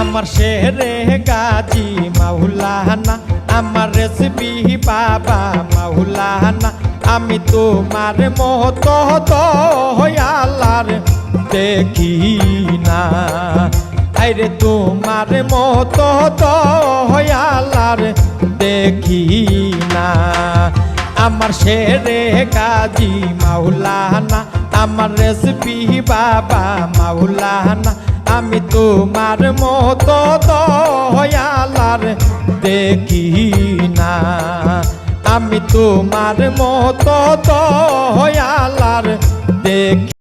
আমার শেরে গাজি মাহুলানা আমার রেসিপি বাবা মাহুলানা আমি তোমার মতো হয়ালার দেখি না আরে তোমার মতো হয়ালার দেখি না আমার শেরে কাজী মাওলানা, আমার রেসিপি বাবা আমি তোমার মতো দয়ালার দেখি না। আমি তোমার মতো দয়ালার দেখি